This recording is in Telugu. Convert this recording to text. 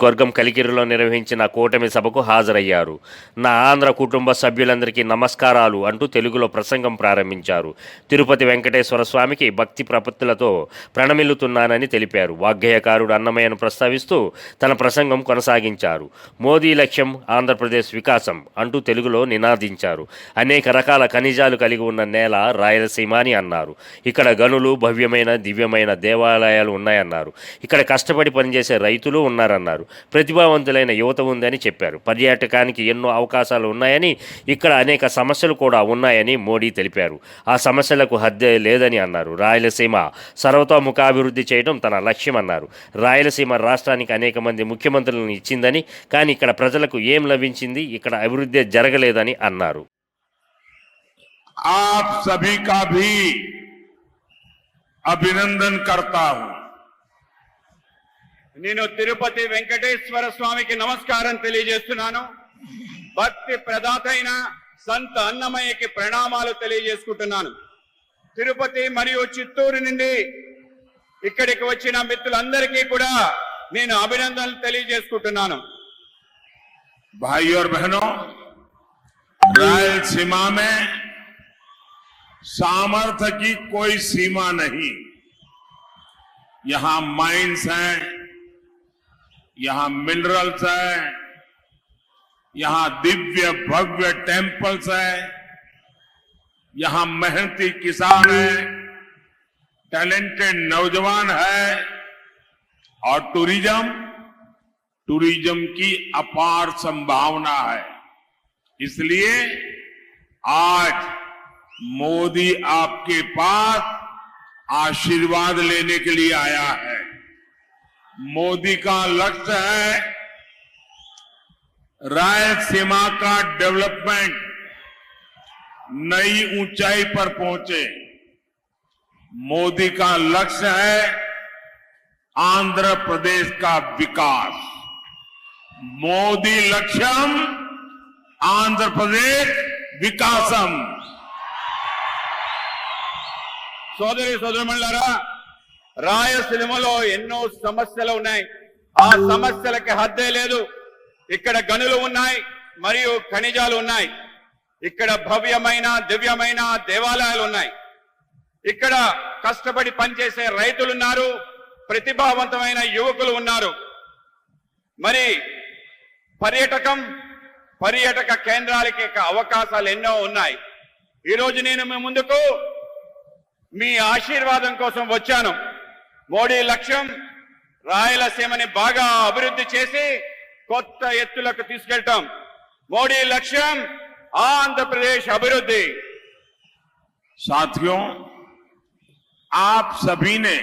నియోజకవర్గం కలికిరిలో నిర్వహించిన కూటమి సభకు హాజరయ్యారు. నా ఆంధ్ర కుటుంబ సభ్యులందరికీ నమస్కారాలు అంటూ తెలుగులో ప్రసంగం ప్రారంభించారు. తిరుపతి వెంకటేశ్వర స్వామికి భక్తి ప్రపత్తులతో ప్రణమిల్లుతున్నానని తెలిపారు. వాగ్గేయకారుడు అన్నమయ్యను ప్రస్తావిస్తూ తన ప్రసంగం కొనసాగించారు. మోదీ లక్ష్యం ఆంధ్రప్రదేశ్ వికాసం అంటూ తెలుగులో నినాదించారు. అనేక రకాల ఖనిజాలు కలిగి ఉన్న నేల రాయలసీమ అని అన్నారు. ఇక్కడ గనులు భవ్యమైన దివ్యమైన దేవాలయాలు ఉన్నాయన్నారు. ఇక్కడ కష్టపడి పనిచేసే రైతులు ఉన్నారన్నారు. ప్రతిభావంతులైన యువత ఉందని చెప్పారు పర్యాటకానికి ఎన్నో అవకాశాలు ఉన్నాయని ఇక్కడ అనేక సమస్యలు కూడా ఉన్నాయని మోడీ తెలిపారు ఆ సమస్యలకు హద్దే లేదని అన్నారు రాయలసీమ సర్వతోముఖాభివృద్ధి చేయడం తన లక్ష్యం అన్నారు రాయలసీమ రాష్ట్రానికి అనేక మంది ముఖ్యమంత్రులను ఇచ్చిందని కానీ ఇక్కడ ప్రజలకు ఏం లభించింది ఇక్కడ అభివృద్ధి జరగలేదని అన్నారు आप सभी का भी अभिनंदन करता हूं నేను తిరుపతి వెంకటేశ్వర స్వామికి నమస్కారం తెలియజేస్తున్నాను భక్తి ప్రదాత అయిన సంత అన్నమయ్యకి ప్రణామాలు తెలియజేసుకుంటున్నాను తిరుపతి మరియు చిత్తూరు నుండి ఇక్కడికి వచ్చిన మిత్రులందరికీ కూడా నేను అభినందనలు తెలియజేసుకుంటున్నాను भाई और बहनों रायलसीमा में सामर्थ्य की कोई सीमा नहीं यहां माइंस हैं यहाँ मिनरल्स है, यहाँ दिव्य भव्य टेम्पल्स है, यहाँ मेहनती किसान है, टैलेंटेड नौजवान है, और टूरिज़्म टूरिज़्म की अपार संभावना है। इसलिए आज मोदी आपके पास आशीर्वाद लेने के लिए आया है। मोदी का लक्ष्य है रायलसीमा का डेवलपमेंट नई ऊंचाई पर पहुंचे मोदी का लक्ष्य है आंध्र प्रदेश का विकास मोदी लक्ष्यम आंध्र प्रदेश विकासम సోదరి సోదరుమణులారా రాయలసీమలో ఎన్నో సమస్యలు ఉన్నాయి. ఆ సమస్యలకి హద్దే లేదు. ఇక్కడ గనులు ఉన్నాయి మరియు ఖనిజాలు ఉన్నాయి. ఇక్కడ భవ్యమైన దివ్యమైన దేవాలయాలు ఉన్నాయి. ఇక్కడ కష్టపడి పనిచేసే రైతులు ఉన్నారు ప్రతిభావంతమైన యువకులు ఉన్నారు. మరి పర్యాటకం పర్యాటక కేంద్రాలకి అవకాశాలు ఎన్నో ఉన్నాయి. ఈరోజు నేను మీ ముందుకు మీ ఆశీర్వాదం కోసం వచ్చాను. మోడీ లక్ష్యం రాయలసీమని బాగా అభివృద్ధి చేసి కొత్త ఎత్తులకు తీసుకెళ్ళటం మోడీ లక్ష్యం ఆంధ్రప్రదేశ్ అభివృద్ధి साथियों आप सभी ने